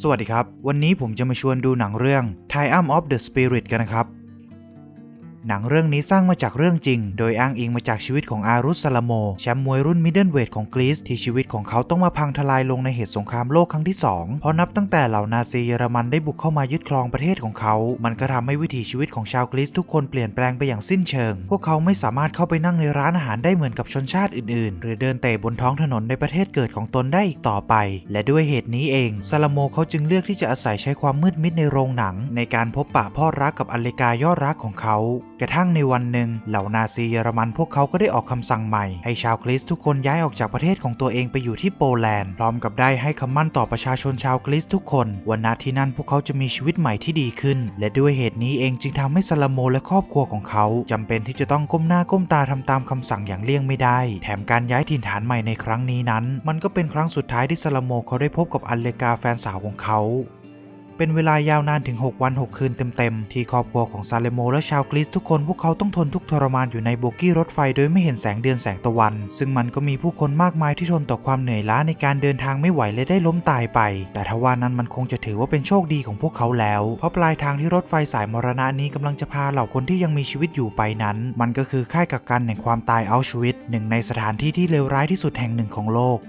สวัสดีครับ วันนี้ผมจะมาชวนดูหนังเรื่อง Triumph of the Spirit กันนะครับ หนังเรื่องนี้สร้างมาจากเรื่องจริง โดยอ้างอิงมาจากชีวิตของอารุสซาลโม แชมป์มวยรุ่นมิดเดิลเวทของกรีซที่ชีวิตของเขาต้องมาพังทลายลงในเหตุสงครามโลกครั้งที่ 2 เพราะนับตั้งแต่เหล่านาซีเยอรมันได้บุกเข้ามายึดครองประเทศของเขา มันก็ทำให้วิถีชีวิตของชาวกรีซทุกคนเปลี่ยนแปลงไปอย่างสิ้นเชิง พวกเขาไม่สามารถเข้าไปนั่งในร้านอาหารได้เหมือนกับชนชาติอื่นๆ หรือเดินเตะบนท้องถนนในประเทศเกิดของตนได้อีกต่อไป และด้วยเหตุนี้เองซาลโมเขาจึงเลือกที่จะอาศัยใช้ความมืดมิดในโรงหนัง ในการพบปะพ่อรักกับอเลกายอดรักของเขากระทั่งในวันหนึ่งเหล่านาซีเยอรมันพวกเขาก็ได้ออกคำสั่งใหม่ ให้ชาวคริสทุกคนย้ายออกจากประเทศของตัวเองไปอยู่ที่โปแลนด์พร้อมกับได้ให้คำมั่นต่อประชาชนชาวคริสทุกคนวันณที่นั่นพวกเขาจะมีชีวิตใหม่ที่ดีขึ้น และด้วยเหตุนี้เองจึงทำให้ซาลาโมและครอบครัวของเขาจำเป็นที่จะต้องก้มหน้าก้มตาทำตามคำสั่งอย่างเลี่ยงไม่ได้ แถมการย้ายถิ่นฐานใหม่ในครั้งนี้นั้น มันก็เป็นครั้งสุดท้ายที่ซาลาโมเขาได้พบกับอัลเลกาแฟนสาวของเขา เป็นเวลายาวนานถึง 6 วัน 6 คืนเต็มๆ ที่ครอบครัวของซาเลโมและชาวกรีซทุกคนพวกเขาต้องทนทุกทรมานอยู่ในโบกี้รถไฟโดยไม่เห็นแสงเดือนแสงตะวัน ซึ่งมันก็มีผู้คนมากมายที่ทนต่อความเหนื่อยล้าในการเดินทางไม่ไหวและได้ล้มตายไป แต่ทว่านั้นมันคงจะถือว่าเป็นโชคดีของพวกเขาแล้ว เพราะปลายทางที่รถไฟสายมรณะนี้กำลังจะพาเหล่าคนที่ยังมีชีวิตอยู่ไปนั้น มันก็คือค่ายกักกันแห่งความตายอัลชวิตหนึ่งในสถานที่ที่เลวร้ายที่สุดแห่งหนึ่งของโลก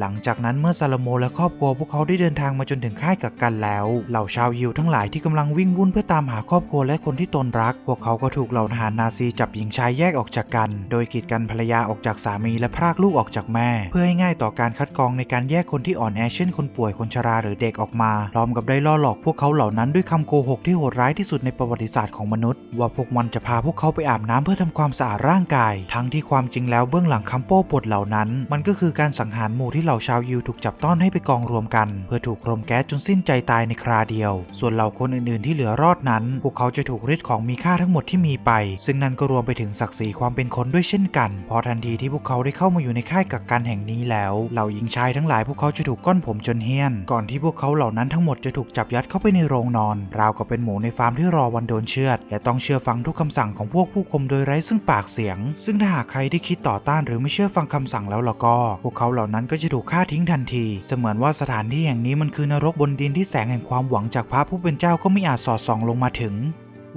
หลังจากนั้นเมื่อซาลโมและครอบครัวพวกเขาได้เดินทางมาจนถึงค่ายกักกันแล้ว เหล่าชาวยิวทั้งหลายที่กำลังวิ่งวุ่นเพื่อตามหาครอบครัวและคนที่ตนรัก พวกเขาก็ถูกเหล่าทหารนาซีจับหญิงชายแยกออกจากกัน โดยกีดกันภรรยาออกจากสามีและพรากลูกออกจากแม่ เพื่อให้ง่ายต่อการคัดกรองในการแยกคนที่อ่อนแอเช่นคนป่วยคนชราหรือเด็กออกมา พร้อมกับได้ล่อหลอกพวกเขาเหล่านั้นด้วยคำโกหกที่โหดร้ายที่สุดในประวัติศาสตร์ของมนุษย์ ว่าพวกมันจะพาพวกเขาไปอาบน้ำเพื่อทำความสะอาดร่างกาย ทั้งที่ความจริงแล้วเบื้องหลังคำโป้ปดเหล่านั้น มันก็คือการสังหารหมู่ที่เหล่าชาวยิวถูกจับต้อนให้ไปกองรวมกัน เพื่อถูกรมแก๊สจนสิ้นใจตายในคราเดียว ส่วนเหล่าคนอื่นๆ ที่เหลือรอดนั้น พวกเขาจะถูกริดของมีค่าทั้งหมดที่มีไป ซึ่งนั่นก็รวมไปถึงศักดิ์ศรีความเป็นคนด้วยเช่นกัน พอทันทีที่พวกเขาได้เข้ามาอยู่ในค่ายกักกันแห่งนี้แล้ว เหล่าหญิงชายทั้งหลายพวกเขาจะถูกก้อนผมจนเฮี้ยน ก่อนที่พวกเขาเหล่านั้นทั้งหมดจะถูกจับยัดเข้าไปในโรงนอน ราวกับเป็นหมูในฟาร์มที่รอวันโดนเชือด และต้องเชื่อฟังทุกคำสั่งของพวกผู้คุมโดยไร้ซึ่งปากเสียง ซึ่งถ้าหากใครที่คิดต่อต้านหรือไม่เชื่อฟังคำสั่งแล้วล่ะก็ พวกเขาเหล่านั้นก็จะถูกฆ่าทิ้งทันที เสมือนว่าสถานที่แห่งนี้มันคือนรกบนดินที่แสงแห่งความหวังจากพระผู้เป็นเจ้าก็ไม่อาจสอดส่องลงมาถึง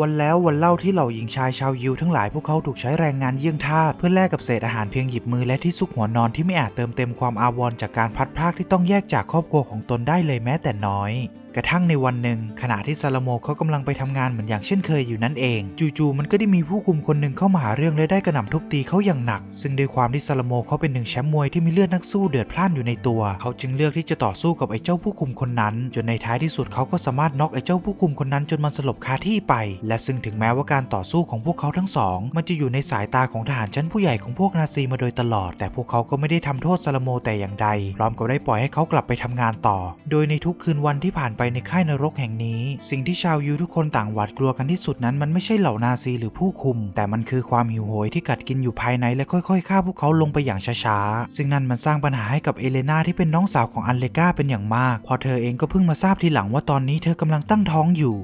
วันแล้ววันเล่าที่เหล่าหญิงชายชาวยิวทั้งหลายพวกเขาถูกใช้แรงงานเยี่ยงทาสเพื่อแลกกับเศษอาหารเพียงหยิบมือและที่ซุกหัวนอนที่ไม่อาจเติมเต็มความอาวรณ์จากการพัดพรากที่ต้องแยกจากครอบครัวของตนได้เลยแม้แต่น้อย กระทั่งในวันหนึ่ง ขณะที่ซาลาโมเขากำลังไปทำงานเหมือนอย่างเช่นเคยอยู่นั่นเอง จู่ๆมันก็ได้มีผู้คุมคนหนึ่งเข้ามาหาเรื่องและได้กระหน่ำทุบตีเขาอย่างหนัก ซึ่งด้วยความที่ซาลาโมเขาเป็นหนึ่งแชมป์มวยที่มีเลือดนักสู้เดือดพล่านอยู่ในตัว เขาจึงเลือกที่จะต่อสู้กับไอ้เจ้าผู้คุมคนนั้น จนในท้ายที่สุดเขาก็สามารถน็อกไอ้เจ้าผู้คุมคนนั้นจนมันสลบคาที่ไป และซึ่งถึงแม้ว่าการต่อสู้ของพวกเขาทั้งสอง มันจะอยู่ในสายตาของทหารชั้นผู้ใหญ่ของพวกนาซีมาโดยตลอด แต่พวกเขาก็ไม่ได้ทำโทษซาลาโมแต่อย่างใดพร้อมกับได้ปล่อยให้เขากลับไปทำงานต่อ โดยในทุกคืนวันที่ผ่านไปในค่ายนรกแห่งนี้ สิ่งที่ชาวยูทุกคนต่างหวาดกลัวกันที่สุดนั้น มันไม่ใช่เหล่านาซีหรือผู้คุม แต่มันคือความหิวโหยที่กัดกินอยู่ภายในและค่อยๆฆ่าพวกเขาลงไปอย่างช้าๆ ซึ่งนั่นมันสร้างปัญหาให้กับเอเลนาที่เป็นน้องสาวของอันเลกาเป็นอย่างมาก พอเธอเองก็เพิ่งมาทราบทีหลังว่าตอนนี้เธอกำลังตั้งท้องอยู่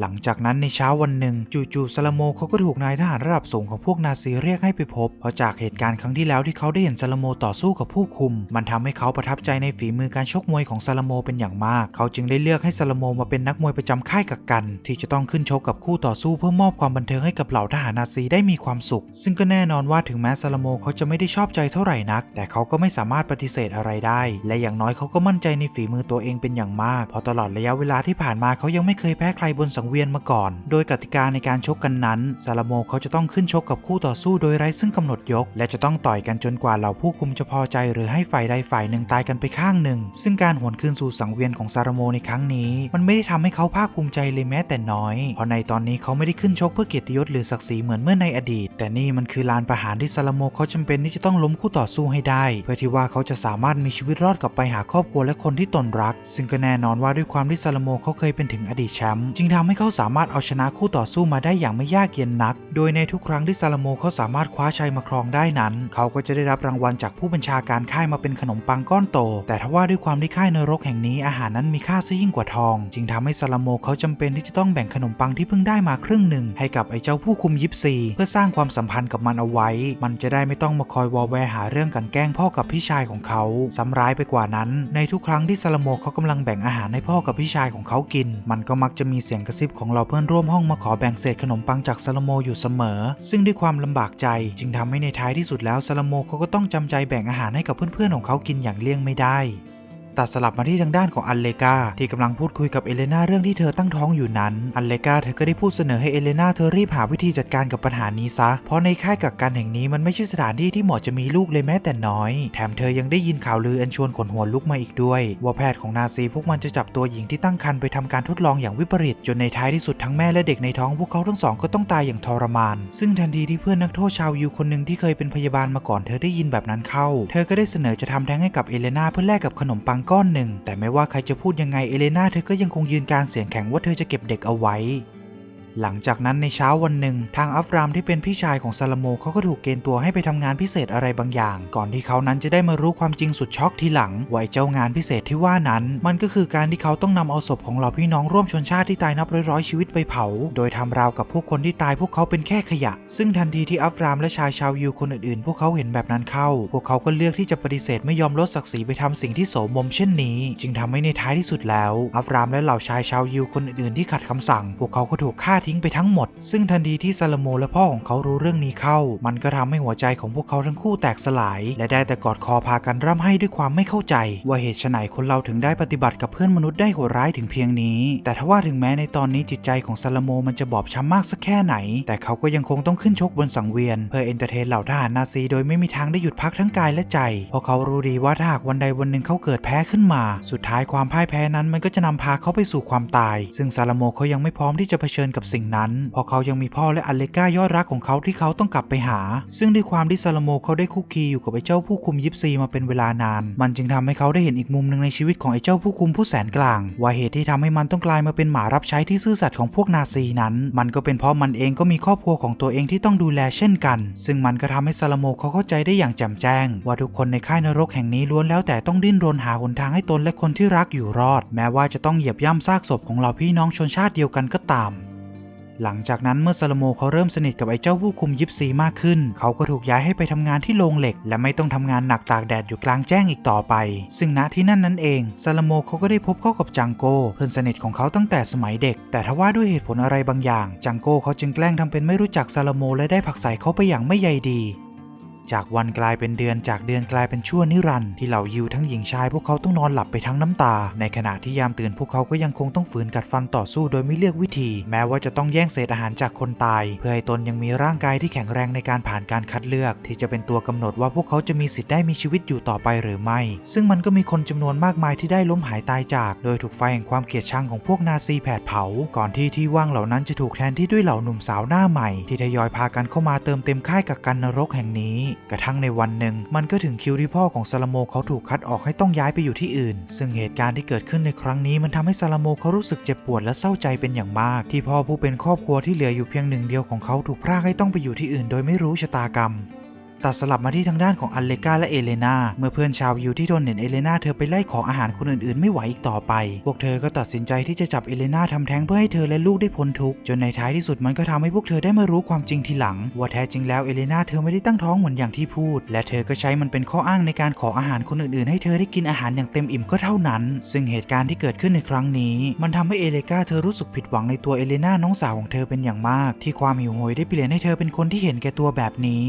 หลังจากนั้นในเช้าวันหนึ่ง จู่ๆซาลาโมเขาก็ถูกนายทหารระดับสูงของพวกนาซีเรียกให้ไปพบ เพราะจากเหตุการณ์ครั้งที่แล้วที่เขาได้เห็นซาลาโมต่อสู้กับผู้คุม มันทำให้เขาประทับใจในฝีมือการชกมวยของซาลาโมเป็นอย่างมาก เขาจึงได้เลือกให้ซาลาโมมาเป็นนักมวยประจำค่ายกักกัน ที่จะต้องขึ้นชกกับคู่ต่อสู้เพื่อมอบความบันเทิงให้กับเหล่าทหารนาซีได้มีความสุข ซึ่งก็แน่นอนว่าถึงแม้ซาลาโมเขาจะไม่ได้ชอบใจเท่าไหร่นัก แต่เขาก็ไม่สามารถปฏิเสธอะไรได้ และอย่างน้อยเขาก็มั่นใจในฝีมือตัวเองเป็นอย่างมาก เพราะตลอดระยะเวลาที่ผ่านมาเขายังไม่เคยแพ้ใครบนสังเวียนมาก่อน โดยกติกาในการชกกันนั้น ซาลาโมเขาจะต้องขึ้นชกกับคู่ต่อสู้โดยไร้ซึ่งกำหนดยก และจะต้องต่อยกันจนกว่าเหล่าผู้คุมจะพอใจ หรือให้ฝ่ายใดฝ่ายหนึ่งตายกันไปข้างหนึ่ง ซึ่งการหวนคืนสู่สังเวียนของซาลาโมในครั้งนี้ มันไม่ได้ทำให้เขาภาคภูมิใจเลยแม้แต่น้อย เพราะในตอนนี้เขาไม่ได้ขึ้นชกเพื่อเกียรติยศหรือศักดิ์ศรีเหมือนเมื่อในอดีต แต่นี่มันคือลานประหารที่ซาลาโมเขาจำเป็นที่จะต้องล้มคู่ต่อสู้ให้ได้ เพื่อที่ว่าเขาจะสามารถมีชีวิตรอดกลับไปหาครอบครัวและคนที่ตนรัก ซึ่งก็แน่นอนว่าด้วยความที่ซาลาโมเขาเคยเป็นถึงอดีตแชมป์จึงทำใหให้เขาสามารถเอาชนะคู่ต่อสู้มาได้อย่างไม่ยากเย็นนัก โดยในทุกครั้งที่ซาลาโมเขาสามารถคว้าชัยมาครองได้นั้น เขาก็จะได้รับรางวัลจากผู้บัญชาการค่ายมาเป็นขนมปังก้อนโต แต่ทว่าด้วยความที่ค่ายนรกแห่งนี้อาหารนั้นมีค่าซะยิ่งกว่าทอง จึงทำให้ซาลาโมเขาจำเป็นที่จะต้องแบ่งขนมปังที่เพิ่งได้มาครึ่งหนึ่งให้กับไอ้เจ้าผู้คุมยิปซี เพื่อสร้างความสัมพันธ์กับมันเอาไว้ มันจะได้ไม่ต้องมาคอยวอแวร์หาเรื่องกันแกล้งพ่อกับพี่ชายของเขาซ้ำร้ายไปกว่านั้น ในทุกครั้งที่ซาลาโมเขากำลังแบ่งอาหารให้พ่อกับพี่ชายของเขากิน มันก็มักจะมีเสียงกระซิบของเราเพื่อนร่วมห้องมาขอแบ่งเศษขนมปังจากซาลโมอยู่เสมอ ซึ่งด้วยความลำบากใจ จึงทำให้ในท้ายที่สุดแล้วซาลโมเขาก็ต้องจำใจแบ่งอาหารให้กับเพื่อนๆของเขากินอย่างเลี่ยงไม่ได้ ตัดสลับมาที่ทางด้านของอันเลกาที่กำลังพูดคุยกับเอเลนาเรื่องที่เธอตั้งท้องอยู่นั้นอันเลกาเธอก็ได้พูดเสนอให้เอเลนาเธอรีบหาวิธีจัดการกับปัญหานี้ซะ เพราะในค่ายกักกันแห่งนี้มันไม่ใช่สถานที่ที่เหมาะจะมีลูกเลยแม้แต่น้อย แถมเธอยังได้ยินข่าวลืออันชวนขนหัวลุกมาอีกด้วย ว่าแพทย์ของนาซีพวกมันจะจับตัวหญิงที่ตั้งครรภ์ไปทำการทดลองอย่างวิปริตจนในท้ายที่สุดทั้งแม่และเด็กในท้องพวกเขาทั้งสองก็ต้องตายอย่างทรมาน ซึ่งทันทีที่เพื่อนนักโทษชาวยูคนหนึ่งที่เคยเป็นพยาบาลมาก่อนเธอได้ยินแบบนั้นเข้า เธอก็ได้เสนอจะทำแท้งให้กับเอเลนาเพื่อแลกกับขนมปังก้อนหนึ่ง แต่ไม่ว่าใครจะพูดยังไงเอเลนาเธอก็ยังคงยืนการเสียงแข็งว่าเธอจะเก็บเด็กเอาไว้ หลังจากนั้นในเช้าวันหนึ่ง ทางอัฟรามที่เป็นพี่ชายของซาลโมเขาก็ถูกเกณฑ์ตัวให้ไปทำงานพิเศษอะไรบางอย่าง ก่อนที่เขานั้นจะได้มารู้ความจริงสุดช็อกทีหลังว่าเจ้างานพิเศษที่ว่านั้น มันก็คือการที่เขาต้องนำเอาศพของเหล่าพี่น้องร่วมชนชาติที่ตายนับร้อยๆชีวิตไปเผา โดยทำราวกับพวกคนที่ตายพวกเขาเป็นแค่ขยะ ซึ่งทันทีที่อัฟรามและชายชาวยูคนอื่นๆ พวกเขาเห็นแบบนั้นเข้า พวกเขาก็เลือกที่จะปฏิเสธไม่ยอมลดศักดิ์ศรีไปทำสิ่งที่โสมมเช่นนี้ จึงทำให้ในท้ายที่สุดแล้ว อัฟรามและเหล่าชายชาวยูคนอื่นๆที่ขัดคำสั่ง พวกเขาก็ถูกฆ่าทิ้งไปทั้งหมด ซึ่งทันทีที่ซาลโมและพ่อของเขารู้เรื่องนี้เข้า มันก็ทำให้หัวใจของพวกเขาทั้งคู่แตกสลาย และได้แต่กอดคอพากันร่ำไห้ด้วยความไม่เข้าใจ ว่าเหตุไฉนคนเราถึงได้ปฏิบัติกับเพื่อนมนุษย์ได้โหดร้ายถึงเพียงนี้ แต่ทว่าถึงแม้ในตอนนี้จิตใจของซาลโมมันจะบอบช้ำมากสักแค่ไหน แต่เขาก็ยังคงต้องขึ้นชกบนสังเวียน เพื่อเอนเตอร์เทนเหล่าทหารนาซีโดยไม่มีทางได้หยุดพักทั้งกายและใจ เพราะเขารู้ดีว่าถ้าหากวันใดวันหนึ่งเขาเกิดแพ้ขึ้นมา สุดท้ายความพ่ายแพ้นั้นมันก็จะนำพาเขาไปสู่ความตาย ซึ่งซาลโมเขายังไม่พร้อมที่จะเผชิญกับสิ่งนั้นเพราะเขายังมีพ่อและอเลก้ายอดรักของเขาที่เขาต้องกลับไปหา ซึ่งด้วยความที่ซาลโมเขาได้คุกคีอยู่กับไอ้เจ้าผู้คุมยิปซีมาเป็นเวลานาน มันจึงทำให้เขาได้เห็นอีกมุมหนึ่งในชีวิตของไอ้เจ้าผู้คุมผู้แสนกลาง ว่าเหตุที่ทำให้มันต้องกลายมาเป็นหมารับใช้ที่ซื่อสัตย์ของพวกนาซีนั้น มันก็เป็นเพราะมันเองก็มีครอบครัวของตัวเองที่ต้องดูแลเช่นกัน ซึ่งมันก็ทำให้ซาลโมเขาเข้าใจได้อย่างแจ่มแจ้ง ว่าทุกคนในค่ายนรกแห่งนี้ล้วนแล้วแต่ต้องดิ้นรนหาหนทางให้ตนและคนที่รักอยู่รอด แม้ว่าจะต้องเหยียบย่ำซากศพของเหล่าพี่น้องชนชาติเดียวกันก็ตาม หลังจากนั้นเมื่อซาลโมเขาเริ่มสนิทกับไอ้เจ้าผู้คุมยิปซีมากขึ้น เขาก็ถูกย้ายให้ไปทำงานที่โรงเหล็ก และไม่ต้องทำงานหนักตากแดดอยู่กลางแจ้งอีกต่อไป ซึ่งณที่นั่นนั่นเองซาลโมเขาก็ได้พบเข้ากับจังโก้เพื่อนสนิทของเขาตั้งแต่สมัยเด็ก แต่ทว่าด้วยเหตุผลอะไรบางอย่าง จังโก้เขาจึงแกล้งทำเป็นไม่รู้จักซาลโมและได้ผลักใส่เขาไปอย่างไม่ใยดี จากวันกลายเป็นเดือนจากเดือนกลายเป็นชั่วนิรันดร์ที่เหล่ายิวทั้งหญิงชายพวกเขาต้องนอนหลับไปทั้งน้ำตา ในขณะที่ยามตื่นพวกเขาก็ยังคงต้องฝืนกัดฟันต่อสู้โดยไม่เลือกวิธี แม้ว่าจะต้องแย่งเศษอาหารจากคนตาย เพื่อให้ตนยังมีร่างกายที่แข็งแรงในการผ่านการคัดเลือก ที่จะเป็นตัวกำหนดว่าพวกเขาจะมีสิทธิ์ได้มีชีวิตอยู่ต่อไปหรือไม่ ซึ่งมันก็มีคนจำนวนมากมายที่ได้ล้มหายตายจาก โดยถูกไฟแห่งความเกลียดชังของพวกนาซีแผดเผา ก่อนที่ที่ว่างเหล่านั้นจะถูกแทนที่ด้วยเหล่าหนุ่มสาวหน้าใหม่ ที่ทยอยพากันเข้ามาเติมเต็มค่ายกักกันนรกแห่งนี้กระทั่งในวันหนึ่ง มันก็ถึงคิวที่พ่อของซาลาโมเขาถูกคัดออกให้ต้องย้ายไปอยู่ที่อื่น ซึ่งเหตุการณ์ที่เกิดขึ้นในครั้งนี้มันทำให้ซาลาโมเขารู้สึกเจ็บปวดและเศร้าใจเป็นอย่างมาก ที่พ่อผู้เป็นครอบครัวที่เหลืออยู่เพียงหนึ่งเดียวของเขาถูกพรากให้ต้องไปอยู่ที่อื่น โดยไม่รู้ชะตากรรม ตัดสลับมาที่ทางด้านของอันเลกาและเอเลนาเมื่อเพื่อนชาวยูที่ทนเห็นเอเลนาเธอไปไล่ขออาหารคนอื่นๆ ไม่ไหวอีกต่อไป พวกเธอก็ตัดสินใจที่จะจับเอเลนาทำแท้งเพื่อให้เธอและลูกได้พ้นทุกข์จนในท้ายที่สุดมันก็ทำให้พวกเธอได้มารู้ความจริงทีหลัง ว่าแท้จริงแล้วเอเลนาเธอไม่ได้ตั้งท้องเหมือนอย่างที่พูด และเธอก็ใช้มันเป็นข้ออ้างในการขออาหารคนอื่นๆ ให้เธอได้กินอาหารอย่างเต็มอิ่มก็เท่านั้น ซึ่งเหตุการณ์ที่เกิดขึ้นในครั้งนี้ มันทำให้เอเลกาเธอรู้สึกผิดหวังในตัวเอเลนาน้องสาวของเธอเป็นอย่างมาก ที่ความหิวโหยได้เปลี่ยนให้เธอเป็นคนที่เห็นแก่ตัวแบบนี้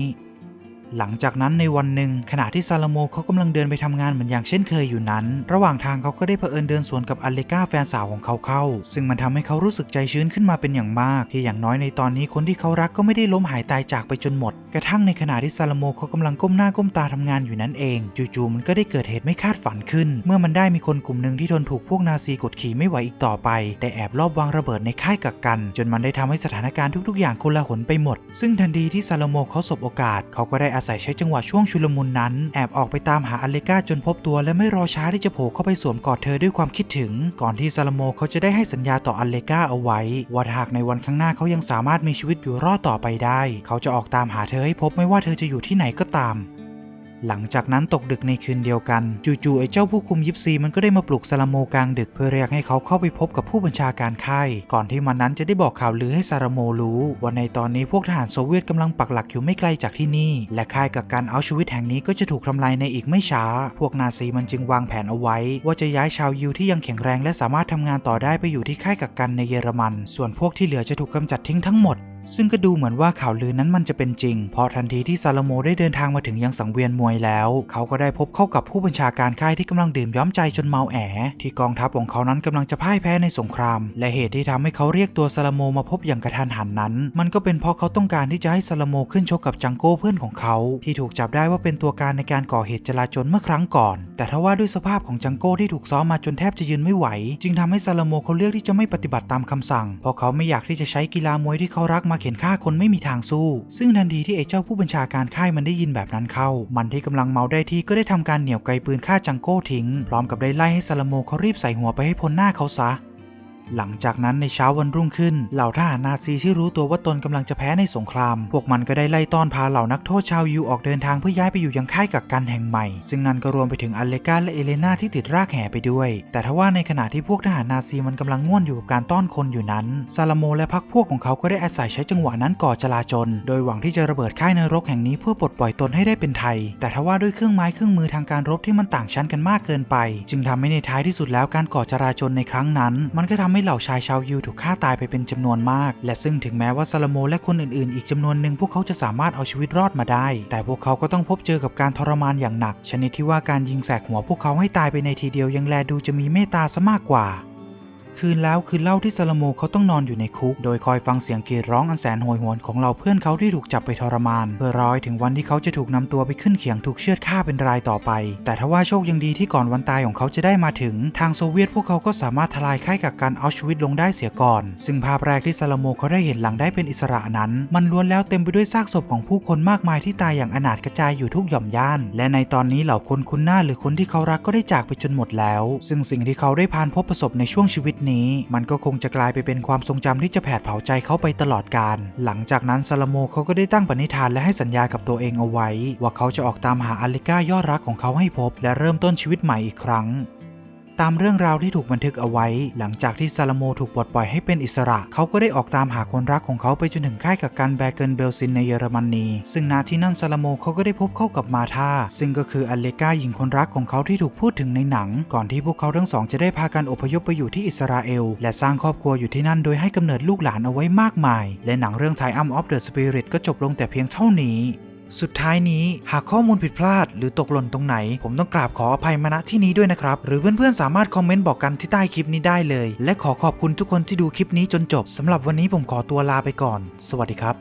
หลังจากนั้นในวันหนึ่งขณะที่ซาลาโมเขากำลังเดินไปทำงานเหมือนอย่างเช่นเคยอยู่นั้น ระหว่างทางเขาก็ได้เผอิญเดินสวนกับอเลกาแฟนสาวของเขาเข้า ซึ่งมันทำให้เขารู้สึกใจชื้นขึ้นมาเป็นอย่างมาก ที่อย่างน้อยในตอนนี้คนที่เขารักก็ไม่ได้ล้มหายตายจากไปจนหมด กระทั่งในขณะที่ซาลาโมเขากำลังก้มหน้าก้มตาทำงานอยู่นั่นเอง จู่ๆมันก็ได้เกิดเหตุไม่คาดฝันขึ้น เมื่อมันได้มีคนกลุ่มหนึ่งที่ทนถูกพวกนาซีกดขี่ไม่ไหวอีกต่อไป ได้แอบลอบวางระเบิดในค่ายกักกัน จนมันได้ทำให้สถานการณ์ทุกๆ อย่างโกลาหลไปหมด ซึ่งทันทีที่ซาลาโมเขาสบโอกาสเขาก็ได้อาศัยใช้จังหวะช่วงชุลมุนนั้น แอบออกไปตามหาอเลกาจนพบตัวและไม่รอช้าที่จะโผล่เข้าไปสวมกอดเธอด้วยความคิดถึง ก่อนที่ซาลโมเขาจะได้ให้สัญญาต่ออเลกาเอาไว้ว่าหากในวันข้างหน้าเขายังสามารถมีชีวิตอยู่รอดต่อไปได้ เขาจะออกตามหาเธอให้พบไม่ว่าเธอจะอยู่ที่ไหนก็ตาม หลังจากนั้นตกดึกในคืนเดียวกัน จู่ๆไอ้เจ้าผู้คุมยิปซีมันก็ได้มาปลุกซาลาโมกลางดึกเพื่อเรียกให้เขาเข้าไปพบกับผู้บัญชาการค่ายก่อนที่มันนั้นจะได้บอกข่าวลือให้ซาลาโมรู้ ว่าในตอนนี้พวกทหารโซเวียตกำลังปักหลักอยู่ไม่ไกลจากที่นี่ และค่ายกักกันเอาชีวิตแห่งนี้ก็จะถูกทำลายในอีกไม่ช้า พวกนาซีมันจึงวางแผนเอาไว้ ว่าจะย้ายชาวยิวที่ยังแข็งแรงและสามารถทำงานต่อได้ไปอยู่ที่ค่ายกักกันในเยอรมัน ส่วนพวกที่เหลือจะถูกกำจัดทิ้งทั้งหมด ซึ่งก็ดูเหมือนว่าข่าวลือนั้นมันจะเป็นจริง เพราะทันทีที่ซาลโมได้เดินทางมาถึงยังสังเวียนมวยแล้ว เขาก็ได้พบเข้ากับผู้บัญชาการค่ายที่กำลังดื่มย้อมใจจนเมาแอ ที่กองทัพของเขานั้นกำลังจะพ่ายแพ้ในสงคราม และเหตุที่ทำให้เขาเรียกตัวซาลโมมาพบอย่างกระทันหันนั้น มันก็เป็นเพราะเขาต้องการที่จะให้ซาลโมขึ้นชกกับจังโก้เพื่อนของเขา ที่ถูกจับได้ว่าเป็นตัวการในการก่อเหตุจลาจลเมื่อครั้งก่อนแต่ทว่าด้วยสภาพของจังโก้ที่ถูกซ้อมมาจนแทบจะยืนไม่ไหว จึงทำให้ซาลโมเขาเลือกที่จะไม่ปฏิบัติตามคำสั่ง เพราะเขาไม่อยากที่จะใช้กีฬามวยที่เขารักมาเข็นฆ่าคนไม่มีทางสู้ ซึ่งทันทีที่ไอ้เจ้าผู้บัญชาการค่ายมันได้ยินแบบนั้นเข้า มันที่กำลังเมาได้ที่ก็ได้ทำการเหนี่ยวไกปืนฆ่าจังโก้ทิ้ง พร้อมกับได้ไล่ให้ซาลโมเขารีบใส่หัวไปให้พ้นหน้าเขาซะ หลังจากนั้นในเช้าวันรุ่งขึ้น เหล่าทหารนาซีที่รู้ตัวว่าตนกำลังจะแพ้ในสงคราม พวกมันก็ได้ไล่ต้อนพาเหล่านักโทษชาวยิวออกเดินทางเพื่อย้ายไปอยู่ยังค่ายกักกันแห่งใหม่ ซึ่งนั่นก็รวมไปถึงอเลกาและเอเลนาที่ติดรากแห่ไปด้วย แต่ทว่าในขณะที่พวกทหารนาซีมันกำลังง่วนอยู่กับการต้อนคนอยู่นั้น ซาลาโมและพรรคพวกของเขาก็ได้อาศัยใช้จังหวะนั้นก่อจลาจล โดยหวังที่จะระเบิดค่ายนรกแห่งนี้เพื่อปลดปล่อยตนให้ได้เป็นไทย แต่ทว่าด้วยเครื่องไม้เครื่องมือทางการรบที่มันต่างชั้นกันมากเกินไป จึงทำให้ในท้ายที่สุดแล้วการก่อจลาจลในครั้งนั้น มันก็ทำให้เหล่าชายชาวยิวถูกฆ่าตายไปเป็นจำนวนมาก และซึ่งถึงแม้ว่าซาลโมและคนอื่นๆ อีกจำนวนหนึ่งพวกเขาจะสามารถเอาชีวิตรอดมาได้ แต่พวกเขาก็ต้องพบเจอกับการทรมานอย่างหนัก ชนิดที่ว่าการยิงแสกหัวพวกเขาให้ตายไปในทีเดียวยังแลดูจะมีเมตตาซะมากกว่า คืนแล้วคืนเล่าที่ซาลโมเขาต้องนอนอยู่ในคุก โดยคอยฟังเสียงกรีดร้องอันแสนโหยหวนของเหล่าเพื่อนเขาที่ถูกจับไปทรมาน เพื่อรอให้ถึงวันที่เขาจะถูกนำตัวไปขึ้นเขียงถูกเชือดฆ่าเป็นรายต่อไป แต่ทว่าโชคยังดีที่ก่อนวันตายของเขาจะได้มาถึง ทางโซเวียตพวกเขาก็สามารถทลายค่ายกักกันเอาชวิตลงได้เสียก่อน ซึ่งภาพแรกที่ซาลโมเขาได้เห็นหลังได้เป็นอิสระนั้น มันล้วนแล้วเต็มไปด้วยซากศพของผู้คนมากมายที่ตายอย่างอนาถกระจายอยู่ทุกหย่อมย่าน และในตอนนี้เหล่าคนคุ้นหน้าหรือคนที่เขารักก็ได้จากไปจนหมดแล้ว ซึ่งสิ่งที่เขาได้ผ่านพบประสบในช่วงชีวิตนี้ มันก็คงจะกลายไปเป็นความทรงจำที่จะแผดเผาใจเขาไปตลอดกาลหลังจากนั้นซาลโมเขาก็ได้ตั้งปณิธานและให้สัญญากับตัวเองเอาไว้ ว่าเขาจะออกตามหาอลิก้ายอดรักของเขาให้พบ และเริ่มต้นชีวิตใหม่อีกครั้ง ตามเรื่องราวที่ถูกบันทึกเอาไว้ หลังจากที่ซาลาโมถูกปลดปล่อยให้เป็นอิสระ เขาก็ได้ออกตามหาคนรักของเขาไปจนถึงค่ายกักกันแบเกินเบลซินในเยอรมนี ซึ่งณที่นั่นซาลาโมเขาก็ได้พบเข้ากับมาธาซึ่งก็คืออเลกาหญิงคนรักของเขาที่ถูกพูดถึงในหนัง ก่อนที่พวกเขาทั้งสองจะได้พากันอพยพไปอยู่ที่อิสราเอล และสร้างครอบครัวอยู่ที่นั่นโดยให้กำเนิดลูกหลานเอาไว้มากมาย และหนังเรื่อง Time Up of the Spirit ก็จบลงแต่เพียงเท่านี้ สุดท้ายนี้หากข้อมูลผิดพลาด หรือตกหล่นตรงไหน ผมต้องกราบขออภัยมาณที่นี้ด้วยนะครับ หรือเพื่อนๆสามารถคอมเมนต์บอกกันที่ใต้คลิปนี้ได้เลย และขอขอบคุณทุกคนที่ดูคลิปนี้จนจบสำหรับวันนี้ผมขอตัวลาไปก่อน สวัสดีครับ